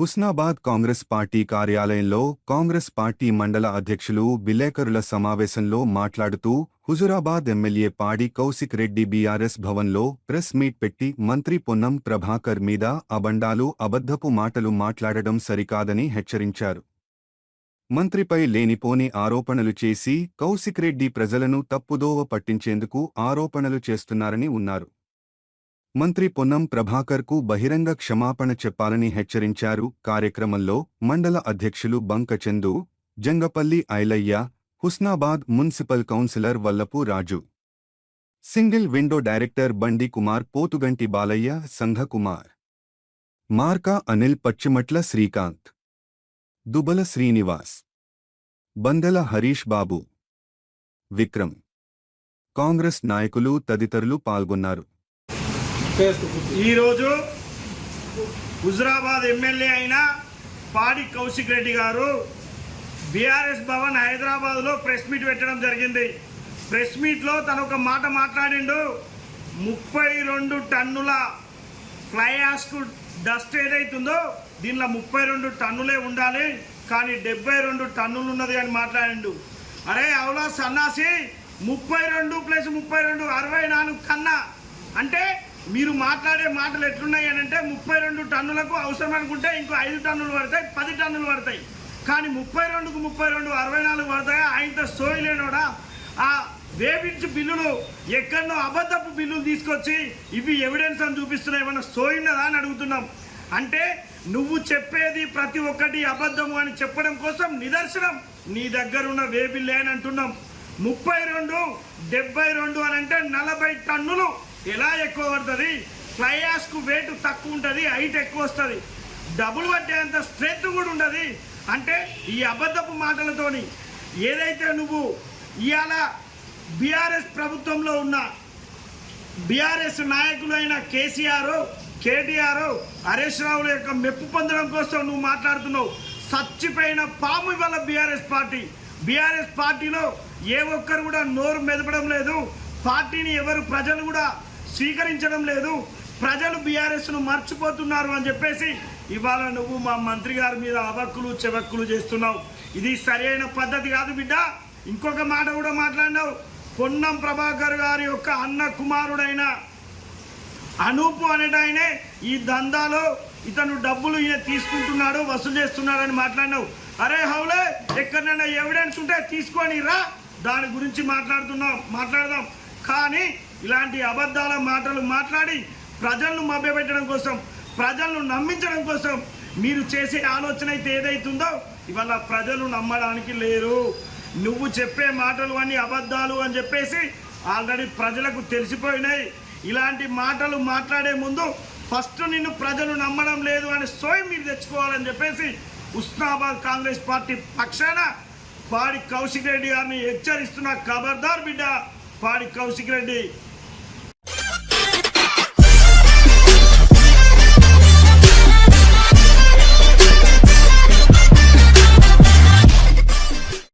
Husnabad Congress party కార్యాలయంలో Congress party మండల అధ్యక్షులు విలేకరుల సమావేశంలో మాట్లాడుతూ హుజురాబాద్ ఎమ్మెల్యే పాడి కౌశిక్ రెడ్డి బీఆర్ఎస్ భవన్లో ప్రెస్ మీట్ పెట్టి మంత్రి పొన్నం ప్రభాకర్ మీద అబండాలు అబద్ధపు మాటలు మాట్లాడడం సరికాదని హెచ్చరించారు. మంత్రిపై లేనిపోని ఆరోపణలు చేసి కౌశిక్ రెడ్డి ప్రజలను తప్పుదోవ పట్టించేందుకు ఆరోపణలు చేస్తున్నారని ఉన్నారు. మంత్రి పొన్నం ప్రభాకర్కు బహిరంగ క్షమాపణ చెప్పాలని హెచ్చరించారు. కార్యక్రమంలో మండల అధ్యక్షులు Bankachandu Jangapalli Ailaiah Husnabad municipal councillor Vallapu Raju. Single window director Bandi Kumar Pothuganti Balaiah Sanghakumar. Marka Anil Pachimatla Srikanth. Dubala Srinivas. Bandela Harish Babu. Vikram. Congress నాయకులు తదితరులు పాల్గొన్నారు. ఈరోజు హుజరాబాద్ ఎమ్మెల్యే అయిన పాడి కౌశిక్ రెడ్డి గారు బీఆర్ఎస్ భవన్ హైదరాబాద్లో ప్రెస్ మీట్ పెట్టడం జరిగింది. ప్రెస్ మీట్లో తను ఒక మాట మాట్లాడిండు. ముప్పై రెండు టన్నుల ఫ్లై యాస్కు డస్ట్ ఏదైతుందో దీనిలో ముప్పై రెండు టన్నులే ఉండాలి కానీ డెబ్బై రెండు టన్నులు ఉన్నది అని మాట్లాడిండు. అరే అవులా సన్నాసి? ముప్పై రెండు ప్లస్ ముప్పై రెండు అరవై నాలుగు కన్నా అంటే మీరు మాట్లాడే మాటలు ఎట్లున్నాయి అని అంటే ముప్పై రెండు టన్నులకు అవసరం అనుకుంటే ఇంకో ఐదు టన్నులు పడతాయి పది టన్నులు పడతాయి. కానీ ముప్పై రెండుకు ముప్పై రెండు అరవై నాలుగు పడతాయి? ఆయనతో సోయలేనోడా ఆ వేపించి బిల్లులు ఎక్కడనో అబద్ధపు బిల్లులు తీసుకొచ్చి ఇవి ఎవిడెన్స్ అని చూపిస్తున్నాయి. ఏమన్నా సోయినదా అని అడుగుతున్నాం. అంటే నువ్వు చెప్పేది ప్రతి ఒక్కటి అబద్ధము అని చెప్పడం కోసం నిదర్శనం. నీ దగ్గర ఉన్న వేబిల్లే అని అంటున్నాం. ముప్పై రెండు డెబ్బై రెండు అని అంటే నలభై టన్నులు. ఎలా ఎక్కువ పడుతుంది? ఫ్లైయాస్కు వెయిట్ తక్కువ ఉంటుంది హైట్ ఎక్కువ వస్తుంది. డబుల్ పట్టేంత స్ట్రెంత్ కూడా ఉండదు. అంటే ఈ అబద్ధపు మాటలతోని ఏదైతే నువ్వు ఇవాళ బీఆర్ఎస్ ప్రభుత్వంలో ఉన్న బీఆర్ఎస్ నాయకులైన కేసీఆర్ కేటీఆర్ హరీష్ రావుల యొక్క మెప్పు పొందడం కోసం నువ్వు మాట్లాడుతున్నావు. సచ్చిపోయిన పాము ఇవాళ బీఆర్ఎస్ పార్టీ. బీఆర్ఎస్ పార్టీలో ఏ ఒక్కరు కూడా నోరు మెదపడం లేదు. పార్టీని ఎవరు ప్రజలు కూడా స్వీకరించడం లేదు. ప్రజలు బీఆర్ఎస్ను మర్చిపోతున్నారు అని చెప్పేసి ఇవాళ నువ్వు మా మంత్రి గారి మీద అవక్కులు చెవక్కులు చేస్తున్నావు. ఇది సరైన పద్ధతి కాదు బిడ్డ. ఇంకొక మాట కూడా మాట్లాడినావు. పొన్నం ప్రభాకర్ గారి యొక్క అన్న కుమారుడైన అనూపు అనేటాయనే ఈ దందాలో ఇతను డబ్బులు ఈయన తీసుకుంటున్నాడు వసూలు చేస్తున్నాడని మాట్లాడినావు. అరే హౌలే ఎక్కడైనా ఎవిడెన్స్ ఉంటే తీసుకొని రా. దాని గురించి మాట్లాడుతున్నాం మాట్లాడదాం. కానీ ఇలాంటి అబద్ధాల మాటలు మాట్లాడి ప్రజలను మభ్యపెట్టడం కోసం ప్రజలను నమ్మించడం కోసం మీరు చేసే ఆలోచన అయితే ఏదైతుందో ఇవాళ ప్రజలు నమ్మడానికి లేరు. నువ్వు చెప్పే మాటలు అన్ని అబద్ధాలు అని చెప్పేసి ఆల్రెడీ ప్రజలకు తెలిసిపోయినాయి. ఇలాంటి మాటలు మాట్లాడే ముందు ఫస్ట్ నిన్ను ప్రజలు నమ్మడం లేదు అని స్వయం మీరు తెచ్చుకోవాలని చెప్పేసి ఉస్నాబాద్ కాంగ్రెస్ పార్టీ పక్షాన పాడి కౌశిక్ రెడ్డి గారిని హెచ్చరిస్తున్న ఖబర్దార్ బిడ్డ పాడి కౌశిక్ రెడ్డి.